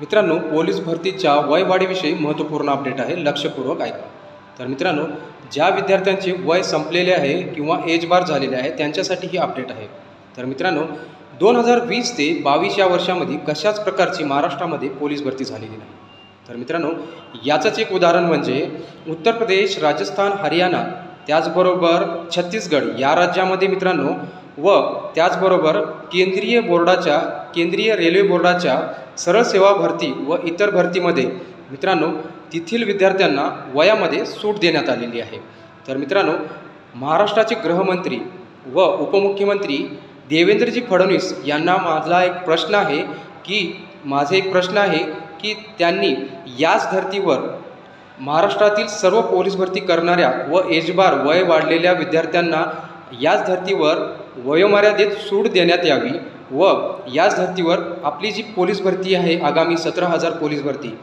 मित्रांनो पोलीस भरतीच्या वयवाढीविषयी महत्त्वपूर्ण अपडेट आहे लक्षपूर्वक ऐका. तर मित्रांनो ज्या विद्यार्थ्यांचे वय संपलेले आहे किंवा एज बार झालेले आहे त्यांच्यासाठी ही अपडेट आहे. तर मित्रांनो दोन हजार वीस ते बावीस या वर्षामध्ये कशाच प्रकारची महाराष्ट्रामध्ये पोलीस भरती झालेली नाही? तर मित्रांनो याचंच एक उदाहरण म्हणजे उत्तर प्रदेश राजस्थान हरियाणा त्याचबरोबर छत्तीसगड या राज्यामध्ये मित्रांनो व त्याचबरोबर केंद्रीय बोर्डाच्या केंद्रीय रेल्वे बोर्डाच्या सरळ सेवा भरती व इतर भरतीमध्ये मित्रांनो तेथील विद्यार्थ्यांना वयामध्ये सूट देण्यात आलेली आहे. तर मित्रांनो महाराष्ट्राचे गृहमंत्री व उपमुख्यमंत्री देवेंद्रजी फडणवीस यांना माझा एक प्रश्न आहे की माझे एक प्रश्न आहे की त्यांनी याच धर्तीवर महाराष्ट्रातील सर्व पोलीस भरती करणाऱ्या व एजबार वय वाढलेल्या विद्यार्थ्यांना याच धर्तीवर वयोमर्यादेत सूट देण्यात यावी व याच धर्तीवर आपली जी पोलीस भरती आहे आगामी सतरा हजार पोलीस भरती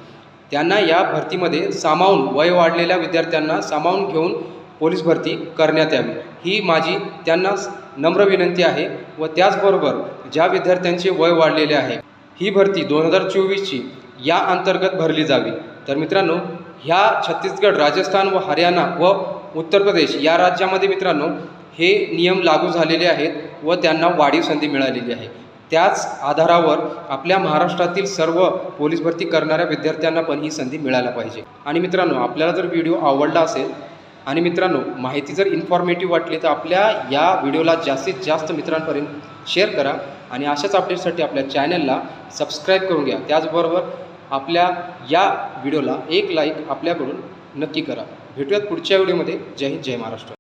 त्यांना या भरतीमध्ये सामावून वय वाढलेल्या विद्यार्थ्यांना सामावून घेऊन पोलीस भरती करण्यात यावी. ही माझी त्यांना नम्र विनंती आहे व त्याचबरोबर ज्या विद्यार्थ्यांचे वय वाढलेले आहे ही भरती दोन हजार चोवीसची या अंतर्गत भरली जावी. तर मित्रांनो ह्या छत्तीसगड राजस्थान व हरियाणा व उत्तर प्रदेश या राज्यामध्ये मित्रांनो हे नियम लागू झालेले आहेत व त्यांना वाढीव संधी मिळालेली आहे. त्याच आधारावर आपल्या महाराष्ट्रातील सर्व पोलीस भरती करणाऱ्या विद्यार्थ्यांना पण ही संधी मिळायला पाहिजे. आणि मित्रांनो आपल्याला जर व्हिडिओ आवडला असेल आणि मित्रांनो माहिती जर इन्फॉर्मेटिव्ह वाटली तर आपल्या या व्हिडिओला जास्तीत जास्त मित्रांपर्यंत शेअर करा आणि अशाच अपडेटसाठी आपल्या चॅनलला सबस्क्राईब करून घ्या. त्याचबरोबर आपल्या या व्हिडिओला एक लाईक आपल्याकडून नक्की करा. भेटूयात पुढच्या व्हिडिओमध्ये. जय हिंद जय महाराष्ट्र.